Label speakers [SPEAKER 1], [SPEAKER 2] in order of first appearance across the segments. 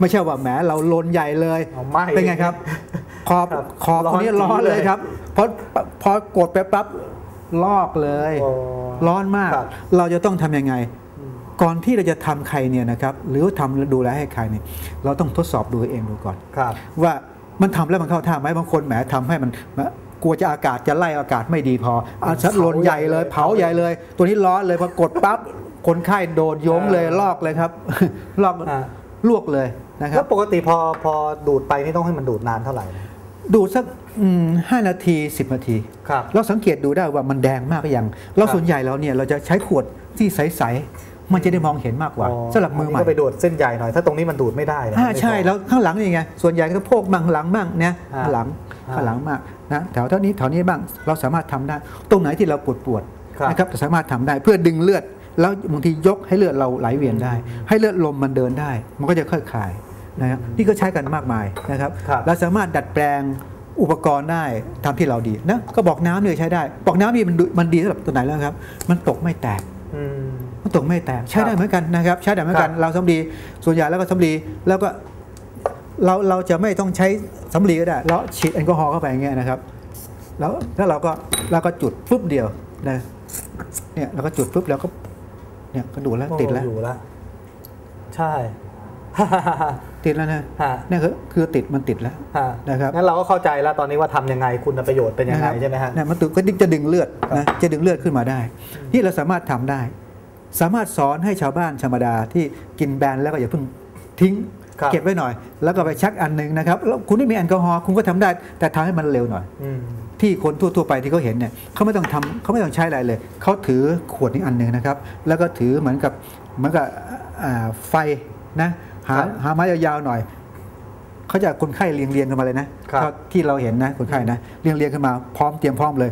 [SPEAKER 1] ไม่ใช่ว่าแหมเราลนใหญ่เลย
[SPEAKER 2] เอาไม่
[SPEAKER 1] เป็นไงครับขอบ
[SPEAKER 2] ครับ
[SPEAKER 1] ขอบตรงนี้
[SPEAKER 2] ร้
[SPEAKER 1] ร้
[SPEAKER 2] อ
[SPEAKER 1] อนน
[SPEAKER 2] จี
[SPEAKER 1] เลย
[SPEAKER 2] เลย
[SPEAKER 1] ครับเพราะพอกดไปปั๊บลอกเลย
[SPEAKER 2] โอ้
[SPEAKER 1] ร้อนมาก
[SPEAKER 2] ครับ
[SPEAKER 1] เราจะต้องทำยังไง
[SPEAKER 2] อืม
[SPEAKER 1] ก่อนที่เราจะทำใครเนี่ยนะครับ หรือว่าทำดูแลให้ใครเนี่ยเราต้องทดสอบดูเองดูก่อน
[SPEAKER 2] ครับ
[SPEAKER 1] ว่ามันทำแล้วมันเข้าท่าไหมบางคนแหมทำให้มันกลัวจะอากาศจะไล่อากาศไม่ดีพออาชัดลนใหญ่เลย เผาใหญ่เลย ตัวนี้ร้อนเลยพอกดปั๊บคนไข้โดนโยงเลยลอกเลยครับ ลอก
[SPEAKER 2] อ่า
[SPEAKER 1] ลวกเลย นะค
[SPEAKER 2] แล้
[SPEAKER 1] รับ
[SPEAKER 2] วปกติพอพอดูดไปนี่ต้องให้มันดูดนานเท่าไหร่นะ
[SPEAKER 1] ดูดสักอืมห้านาที 10 นาที
[SPEAKER 2] ครับ
[SPEAKER 1] เราสังเกตดูได้ว่ามันแดงมากหรือยัง เราส่วนใหญ่เราเนี่ยเราจะใช้ขวดที่ใสๆ มันจะได้มองเห็นมากกว่าสำหรับมือใหม่
[SPEAKER 2] นนี้ก็ไปดูดเส้นใหญ่หน่อย ถ้าตรงนี้มันดูดไม่ได้นะ
[SPEAKER 1] อ่า
[SPEAKER 2] ไม่พอ
[SPEAKER 1] ใช่แล้วข้างหลังนี่ไง ส่วนใหญ่ก็โพกบ้างข้างหลังบ้างเนี่ย
[SPEAKER 2] อ่า
[SPEAKER 1] ข้างหลัง
[SPEAKER 2] อ่า
[SPEAKER 1] ข้างหลังมากนะแถวเท่านี้แถวนี้บ้างเราสามารถทำได้ ตรงไหนที่เราปวดปวด
[SPEAKER 2] ครับ
[SPEAKER 1] นะครับสามารถทำได้เพื่อดึงเลือดแล้วบางทียกให้เลือดเราไหลเวียนได้ ให้เลือดลมมันเดินได้ มันก็จะค่อยคลาย นะครับนี่ก็ใช้กันมากมายนะครับ
[SPEAKER 2] ครับ
[SPEAKER 1] เราสามารถดัดแปลงอุปกรณ์ได้ทำที่เราดีนะก็บอกน้ำเนี่ยใช้ได้ บอกน้ำนี่มันดูมันดีสำหรับตัวไหนแล้วครับ มันตกไม่แตก
[SPEAKER 2] อืม
[SPEAKER 1] มันตกไม่แตกใช้ได้เหมือนกันนะครับ ใช้ได้เหมือนกัน
[SPEAKER 2] ครับ
[SPEAKER 1] เราสำลีส่วนใหญ่แล้วก็สำลีแล้วก็เราเราจะไม่ต้องใช้สำลีก็ได้เราฉีดแอลกอฮอล์เข้าไปอย่างเงี้ยนะครับ แล้วแล้วเราก็เราก็จุดปุ๊บเดียวนะเนี่ยเราก็จุดปุ๊บแล้วก็เนี่ยก็ดูดแล้วติดแล้ว
[SPEAKER 2] โอ้อยู่แล้วใช่
[SPEAKER 1] ติดแล้วนะ
[SPEAKER 2] ฮะ
[SPEAKER 1] เนี่ยคือคือติดมันติดแล้ว
[SPEAKER 2] ฮะ
[SPEAKER 1] นะครับ
[SPEAKER 2] งั้นเราก็เข้าใจแล้วตอนนี้ว่าทำยังไงคุณประโยชน์เป็นยังไง
[SPEAKER 1] นะครับ
[SPEAKER 2] ใช่ไหมฮะ
[SPEAKER 1] เนี่ยมันตึกก็ดึงจะดึงเลือดนะจะดึงเลือดขึ้นมาได้ นี่เราสามารถทำได้ สามารถสอนให้ชาวบ้านธรรมดาที่กินแบนแล้วก็อย่าเพิ่งทิ้ง
[SPEAKER 2] ครับ
[SPEAKER 1] เก็บไว้หน่อย แล้วก็ไปชักอันหนึ่งนะครับแล้วคุณไม่มีแอลกอฮอล์คุณก็ทำได้ แต่ทำให้มันเร็วหน่อย
[SPEAKER 2] อืม
[SPEAKER 1] ที่คนทั่วๆไปที่เขาเห็นเนี่ยเขาไม่ต้องทำเขาไม่ต้องใช้อะไรเลยเขาถือขวดนี้อันหนึ่งนะครับ แล้วก็ถือเหมือนกับเหมือนกับอ่าไฟนะ หา
[SPEAKER 2] ครับ
[SPEAKER 1] หาไม้ยาวๆหน่อยเขาจะคนไข้เรียงเรียงๆกันมาเลยนะครับเท่าที่เราเห็นนะคนไข้นะเรียงเรียงๆกันมาพร้อมเตรียมพร้อมเลย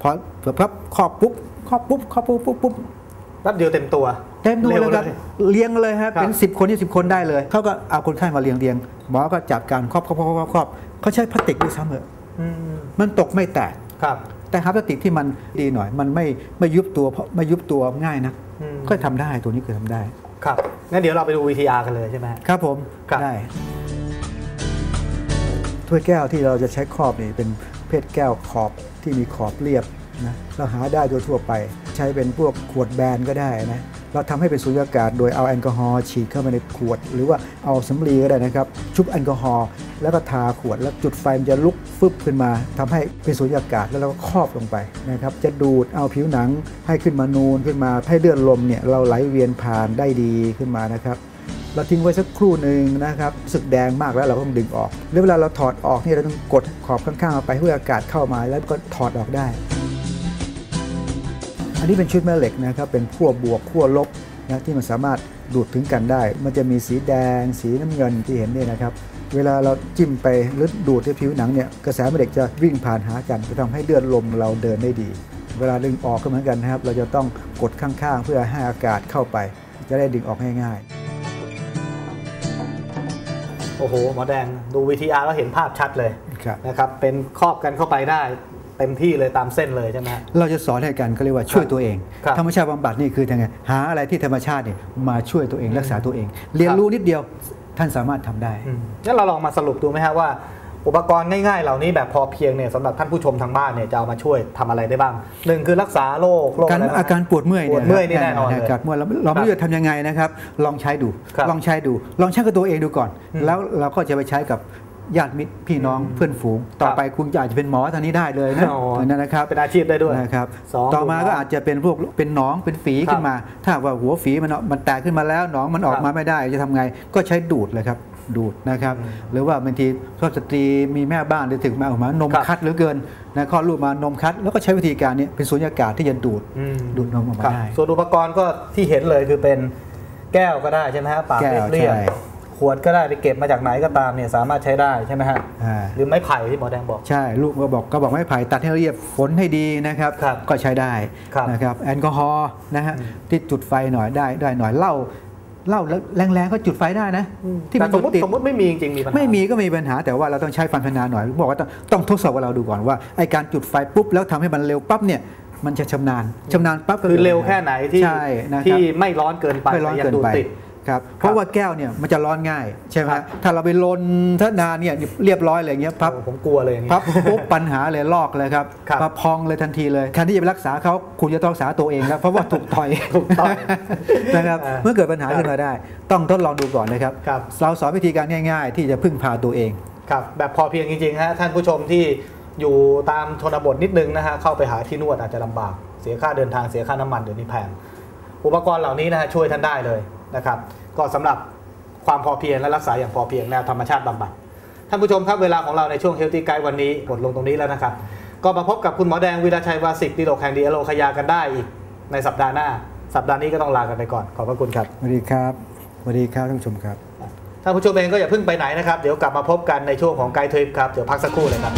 [SPEAKER 1] พอเผื่อพับครอบปุ๊บครอบปุ๊บครอบปุ๊บปุ๊บปุ๊บ
[SPEAKER 2] แป๊บเดียวเต็มตัว
[SPEAKER 1] เต็มตัว
[SPEAKER 2] ร็
[SPEAKER 1] เล
[SPEAKER 2] วย
[SPEAKER 1] ครับเรียงเลยครับ
[SPEAKER 2] ครับ
[SPEAKER 1] เป็นสิบคนยี่สิบคนได้เลยเขาก็เอาคนไข้มาเรียงเรียงหมอก็จัดการครอบครอบครอบครอบครอบเขาใช้พลาสติกด้วยซ้ำเหอะ
[SPEAKER 2] อืม
[SPEAKER 1] มันตกไม่แตก
[SPEAKER 2] ครับ
[SPEAKER 1] แต่หาพลาสติกที่มันดีหน่อย มันไม่ไม่ยุบตัวเพราะไม่ยุบตัวง่ายนะ
[SPEAKER 2] อืม
[SPEAKER 1] ก็ทำได้ตัวนี้คือทำได้
[SPEAKER 2] ครับ งั้นเดี๋ยวเราไปดู VTR กันเลยใช่ไหมฮะ
[SPEAKER 1] ครับผม
[SPEAKER 2] ครับ
[SPEAKER 1] ได้ถ้วยแก้วที่เราจะใช้ครอบนี่เป็นเพศแก้วขอบที่มีขอบเรียบนะเราหาได้โดยทั่วไป ใช้เป็นพวกขวดแบนก็ได้นะเราทำให้เป็นสุญญากาศโดยเอาแอลกอฮอล์ฉีดเข้าไปในขวด หรือว่าเอาสำลีก็ได้นะครับ ชุบแอลกอฮอล์ แล้วก็ทาขวดแล้วจุดไฟมันจะลุกฟึบขึ้นมาทำให้เป็นสุญญากาศแล้วเราก็ครอบลงไปนะครับจะดูดเอาผิวหนังให้ขึ้นมานูนขึ้นมาให้เลือดลมเนี่ยเราไหลเวียนผ่านได้ดีขึ้นมานะครับเราทิ้งไว้สักครู่หนึ่งนะครับสึกแดงมากแล้วเราก็ต้องดึงออกหรือเวลาเราถอดออกเนี่ยเราต้องกดขอบข้างๆเอาไปเพื่ออากาศเข้ามาแล้วก็ถอดออกได้ อันนี้เป็นชุดแม่เหล็กนะครับเป็นขั้วบวกขั้วลบนะที่มันสามารถดูดถึงกันได้ มันจะมีสีแดง สีน้ำเงินที่เห็นเนี่ยนะครับ เวลาเราจิ้มไปหรือดูดที่ผิวหนังเนี่ยกระแสแม่เหล็กจะวิ่งผ่านหากันจะทำให้เลือดลมเราเดินได้ดี เวลาดึงออกก็เหมือนกันนะครับ เราจะต้องกดข้างๆ เพื่อให้อากาศเข้าไป จะได้ดึงออกง่ายๆ
[SPEAKER 2] โอ้โหหมอแดงดู VTR แล้วเห็นภาพชัดเลย
[SPEAKER 1] ครับ
[SPEAKER 2] นะครับเป็นครอบกันเข้าไปได้เต็มที่เลยตามเส้นเลยใช่ไหมฮะ
[SPEAKER 1] เราจะสอนให้กันก็เรียกว่าช่วยตัวเอง
[SPEAKER 2] ครับ
[SPEAKER 1] ธรรมชาติบำบัดนี่คือทางไงหาอะไรที่ธรรมชาติเนี่ยมาช่วยตัวเองรักษาตัวเอง เรียนรู้นิดเดียว ท่านสามารถทำได้
[SPEAKER 2] อืมงั้นเราลองมาสรุปดูไหมฮะว่า อุปกรณ์ง่ายๆ เหล่านี้แบบพอเพียงเนี่ยสำหรับท่านผู้ชมทางบ้านเนี่ยจะเอามาช่วยทำอะไรได้บ้างหนึ่งคือรักษาโรคโรค
[SPEAKER 1] การ
[SPEAKER 2] อะไรบ้ง
[SPEAKER 1] อาการปวดเมื่อย
[SPEAKER 2] ปวดเมื่อยนี่แน่นอนเลย
[SPEAKER 1] อาการปวดเราเราไม่รู้จะทำยังไงนะครับ ลองใช้ดู
[SPEAKER 2] ครับ
[SPEAKER 1] ลองใช้ดู ลองใช้กับตัวเองดูก่อน
[SPEAKER 2] อืม
[SPEAKER 1] แล้วเราก็จะไปใช้กับ ญาติมิตรพี่น้อง
[SPEAKER 2] อืม
[SPEAKER 1] เพื่อนฝูง ต่อ
[SPEAKER 2] ครับ
[SPEAKER 1] ไปคุณอาจจะเป็นหมอทางนี้ได้เลยนะ
[SPEAKER 2] อ๋อ
[SPEAKER 1] นั่นนะครับ
[SPEAKER 2] เป็นอาชีพได้ด้วย
[SPEAKER 1] นะครับ
[SPEAKER 2] สอง
[SPEAKER 1] ต่อมาก็อาจจะเป็นพวกเป็นหนองเป็นฝี
[SPEAKER 2] ครับ
[SPEAKER 1] ขึ้นมา ถ้าหากว่าหัวฝีมันมันแตกขึ้นมาแล้วหนองมันออก
[SPEAKER 2] ครับ
[SPEAKER 1] มาไม่ได้จะทำไงก็ใช้ดูดเลยครับดูดนะครับ
[SPEAKER 2] อืม
[SPEAKER 1] หรือว่าบางทีชอบสตรีมีแม่บ้านหรือถึงมาออกมานม
[SPEAKER 2] ครับ
[SPEAKER 1] คัดเหลือเกินนะคลอดลูกมานมคัด แล้วก็ใช้วิธีการนี้เป็นสุญญากาศที่จะดูด
[SPEAKER 2] อืม
[SPEAKER 1] ดูดนมออกมา
[SPEAKER 2] ครับ
[SPEAKER 1] ได้
[SPEAKER 2] ส่วนอุปกรณ์ก็ที่เห็นเลยคือเป็นแก้วก็ได้ใช่ไหมฮะปาก
[SPEAKER 1] แก้ว
[SPEAKER 2] เรียบ
[SPEAKER 1] ใช่
[SPEAKER 2] ๆ ขวดก็ได้ไปเก็บมาจากไหนก็ตามเนี่ยสามารถใช้ได้ใช่ไหมฮะ
[SPEAKER 1] อ่า
[SPEAKER 2] หรือไม้ไผ่ที่หมอแดงบอก
[SPEAKER 1] ใช่ลูกก็บอกก็บอกไม่ไผ่ตัดให้ละเอียดฝนให้ดีนะครับ
[SPEAKER 2] ครับ
[SPEAKER 1] ก็ใช้ได้
[SPEAKER 2] ครับ
[SPEAKER 1] นะครับแอลกอฮอล์นะฮะ
[SPEAKER 2] อืม
[SPEAKER 1] ที่จุดไฟหน่อยได้ได้หน่อยเหล้าเหล้าแล้วแรงๆก็จุดไฟได้นะ ที่
[SPEAKER 2] แต่
[SPEAKER 1] มัน
[SPEAKER 2] สมมติ
[SPEAKER 1] ติด
[SPEAKER 2] สมมติไม่มีจริงๆมีปัญหา
[SPEAKER 1] ไม่มีก็ไม่มีปัญหาแต่ว่าเราต้องใช้ความชำนาญหน่อยบอกว่าต้องต้องทดสอบกับเราดูก่อนว่าไอการจุดไฟปุ๊บแล้วทำให้มันเร็วปั๊บเนี่ยมันจะชำนาญชำนาญปั๊บก็
[SPEAKER 2] คือเร็วแค่ไหนที่
[SPEAKER 1] ใช่นะครับ
[SPEAKER 2] ที่ไม่ร้อนเกินไป
[SPEAKER 1] ไม่ร้อน
[SPEAKER 2] แต่ยั
[SPEAKER 1] เกิน
[SPEAKER 2] ดูด
[SPEAKER 1] ไป
[SPEAKER 2] ติด
[SPEAKER 1] ครับเพราะว่าแก้วเนี่ยมันจะร้อนง่ายใช่ไหม
[SPEAKER 2] ครับ
[SPEAKER 1] ถ้าเราไปลนถ้านานเนี่ยเรียบร้อยเลยอย่างเงี้ยพับ
[SPEAKER 2] โอ้ผมกลัวเลยอย่างนี้
[SPEAKER 1] พับปุ๊บปัญหาเลยลอกเลยครับ
[SPEAKER 2] ครับ
[SPEAKER 1] มาพองเลยทันทีเลยแทนที่จะไปรักษาเขาคุณจะต้องรักษาตัวเองแล้วเพราะว่าถูกต่อย
[SPEAKER 2] ถูกต่อย
[SPEAKER 1] นะครับ
[SPEAKER 2] อ่า
[SPEAKER 1] เมื่อเกิดปัญหาขึ้นมาได้ ต้องทดลองดูก่อนนะครับ
[SPEAKER 2] ครับ
[SPEAKER 1] เราสอนวิธีการง่าย ๆ ที่จะพึ่งพาตัวเอง
[SPEAKER 2] ครับแบบพอเพียงจริงๆฮะท่านผู้ชมที่อยู่ตามชนบทนิดนึงนะฮะเข้าไปหาที่นวดอาจจะลำบากเสียค่าเดินทางเสียค่าน้ำมันเดี๋ยวนี้แพงอุปกรณ์เหล่านี้นะฮะช่วยท่านได้เลย นะครับ ก็สำหรับความพอเพียงและรักษาอย่างพอเพียงแนวธรรมชาติบำบัดท่านผู้ชมครับเวลาของเราในช่วง Healthy Guide วันนี้หมดลงตรงนี้แล้วนะครับ ก็มาพบกับคุณหมอแดงวีระชัยวาสิกดีโลกแห่งดีอโลคยากันได้อีกในสัปดาห์หน้า สัปดาห์นี้ก็ต้องลากันไปก่อนขอบพระคุณครับ
[SPEAKER 1] สวัสดีครับสวัสดีครับท่านผู้ชมครับ
[SPEAKER 2] ท่านผู้ชมเองก็อย่าเพิ่งไปไหนนะครับเดี๋ยวกลับมาพบกันในช่วงของไกด์ทริปครับเดี๋ยวพักสักครู่เลยครับ